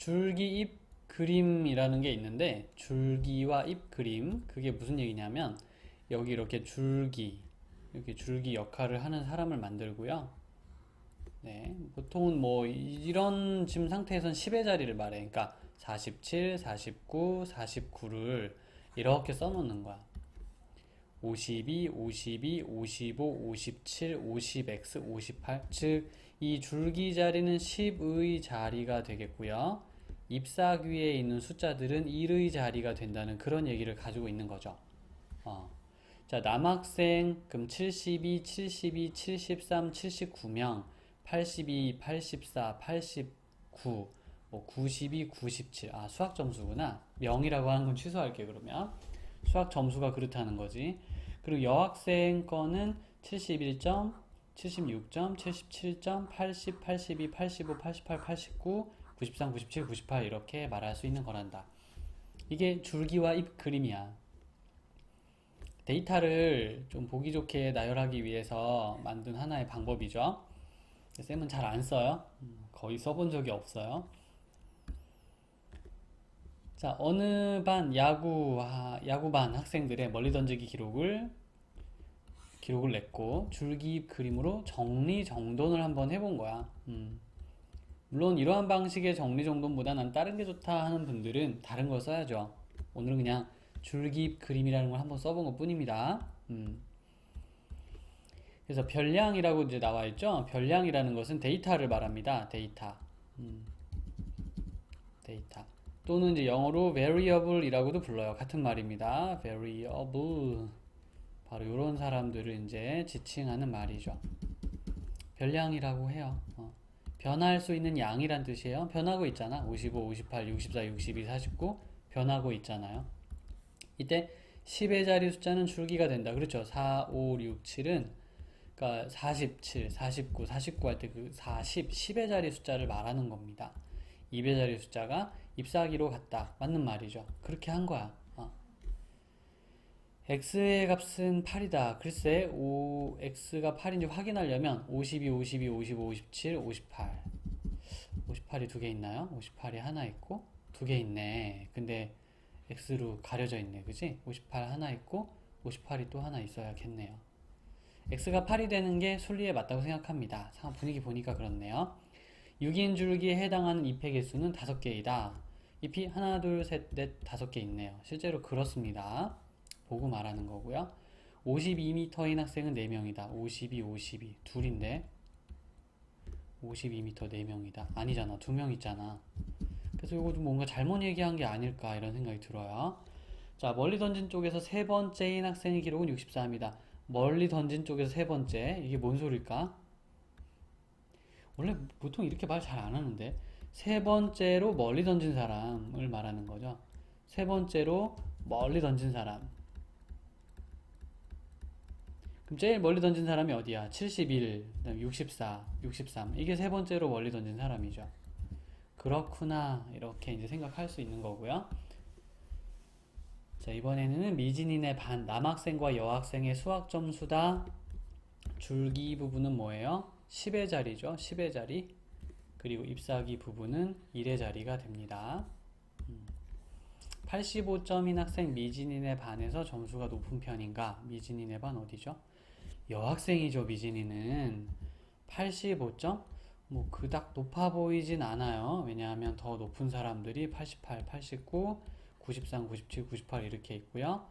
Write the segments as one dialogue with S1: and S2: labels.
S1: 줄기 잎 그림이라는 게 있는데 줄기와 잎 그림 그게 무슨 얘기냐면 여기 이렇게 줄기 이렇게 줄기 역할을 하는 사람을 만들고요. 네, 보통은 뭐 이런 지금 상태에선 10의 자리를 말해. 그러니까 47, 49, 49를 이렇게 써놓는 거야. 52, 52, 55, 57, 50x, 58. 즉, 이 줄기 자리는 10의 자리가 되겠고요. 잎사귀에 있는 숫자들은 1의 자리가 된다는 그런 얘기를 가지고 있는 거죠. 어. 자, 남학생, 그럼 72, 72, 73, 79명, 82, 84, 89, 뭐 92, 97. 아, 수학 점수구나. 명이라고 하는 건 취소할게, 그러면. 수학 점수가 그렇다는 거지. 그리고 여학생 거는 71점, 76점, 77점, 80, 82, 85, 88, 89, 93, 97, 98 이렇게 말할 수 있는 거란다. 이게 줄기와 잎 그림이야. 데이터를 좀 보기 좋게 나열하기 위해서 만든 하나의 방법이죠. 쌤은 잘 안 써요. 음, 거의 써본 적이 없어요. 자, 어느 반 야구 아, 야구반 학생들의 멀리 던지기 기록을 기록을 냈고 줄기 그림으로 정리 정돈을 한번 해본 거야. 음. 물론 이러한 방식의 정리 정돈보다 난 다른 게 좋다 하는 분들은 다른 걸 써야죠. 오늘은 그냥 줄기 그림이라는 걸 한번 써본 것 뿐입니다. 음. 그래서 별량이라고 이제 나와 있죠. 별량이라는 것은 데이터를 말합니다. 데이터. 음. 데이터. 또는 이제 영어로 variable이라고도 불러요. 같은 말입니다. variable. 바로 이런 사람들을 이제 지칭하는 말이죠. 별량이라고 해요. 어. 변할 수 있는 양이란 뜻이에요. 변하고 있잖아. 55, 58, 64, 62, 49 변하고 있잖아요. 이때 10의 자리 숫자는 줄기가 된다. 그렇죠. 4, 5, 6, 7은 그러니까 47, 49, 49 할 때 그 40, 10의 자리 숫자를 말하는 겁니다. 2의 자리 숫자가 잎사귀로 갔다. 맞는 말이죠. 그렇게 한 거야. 어. x의 값은 8이다. 글쎄, o, x가 8인지 확인하려면 52, 52, 55, 57, 58. 58이 두 개 있나요? 58이 하나 있고 두 개 있네. 근데 x로 가려져 있네. 그지? 58 하나 있고 58이 또 하나 있어야겠네요. x가 8이 되는 게 순리에 맞다고 생각합니다. 분위기 보니까 그렇네요. 6인 줄기에 해당하는 잎의 개수는 5개이다. 잎이 하나, 둘, 셋, 넷, 다섯 개 있네요. 실제로 그렇습니다. 보고 말하는 거고요. 52m인 학생은 4명이다. 52, 52. 둘인데 52m 4명이다. 아니잖아. 2명 있잖아. 그래서 이거 좀 뭔가 잘못 얘기한 게 아닐까 이런 생각이 들어요. 자, 멀리 던진 쪽에서 세 번째인 학생의 기록은 64입니다. 멀리 던진 쪽에서 세 번째. 이게 뭔 소릴까? 원래 보통 이렇게 말 잘 안 하는데 세 번째로 멀리 던진 사람을 말하는 거죠. 세 번째로 멀리 던진 사람. 그럼 제일 멀리 던진 사람이 어디야? 71, 그다음에 64, 63. 이게 세 번째로 멀리 던진 사람이죠. 그렇구나. 이렇게 이제 생각할 수 있는 거고요. 자, 이번에는 미진인의 반, 남학생과 여학생의 수학 점수다. 줄기 부분은 뭐예요? 10의 자리죠. 10의 자리. 그리고 잎사귀 부분은 1의 자리가 됩니다. 85점인 학생 미진인의 반에서 점수가 높은 편인가? 미진인의 반 어디죠? 여학생이죠, 미진이는. 85점? 뭐 그닥 높아 보이진 않아요. 왜냐하면 더 높은 사람들이 88, 89, 93, 97, 98 이렇게 있고요.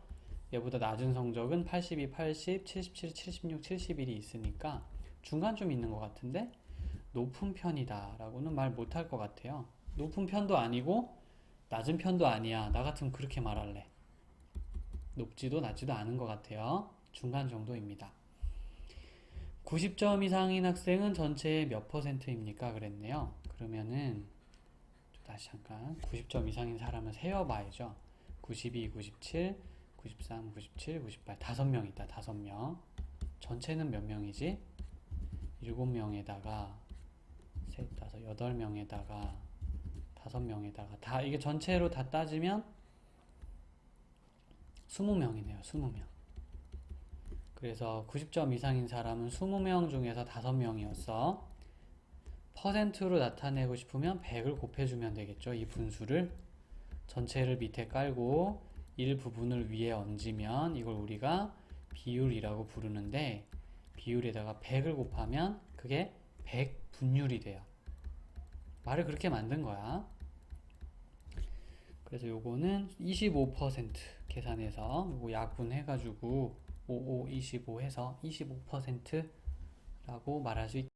S1: 얘보다 낮은 성적은 82, 80, 77, 76, 71이 있으니까 중간 좀 있는 것 같은데 높은 편이다 라고는 말 못할 것 같아요. 높은 편도 아니고 낮은 편도 아니야. 나 같으면 그렇게 말할래. 높지도 낮지도 않은 것 같아요. 중간 정도입니다. 90점 이상인 학생은 전체의 몇 퍼센트입니까? 그랬네요. 그러면은 좀 다시 잠깐 90점 이상인 사람을 세어봐야죠. 92, 97, 93, 97, 98 다섯 명 있다. 다섯 명. 전체는 몇 명이지? 일곱 명에다가 셋, 다섯, 여덟 명에다가 다섯 명에다가 다 이게 전체로 다 따지면 20명이네요. 20명. 그래서 90점 이상인 사람은 20명 중에서 5명이었어. 퍼센트로 나타내고 싶으면 100을 곱해주면 되겠죠. 이 분수를 전체를 밑에 깔고 일부분을 위에 얹으면 이걸 우리가 비율이라고 부르는데 비율에다가 100을 곱하면 그게 100분율이 돼요. 말을 그렇게 만든 거야. 그래서 요거는 25% 계산해서 요거 약분해가지고 55, 25 해서 25%라고 말할 수 있.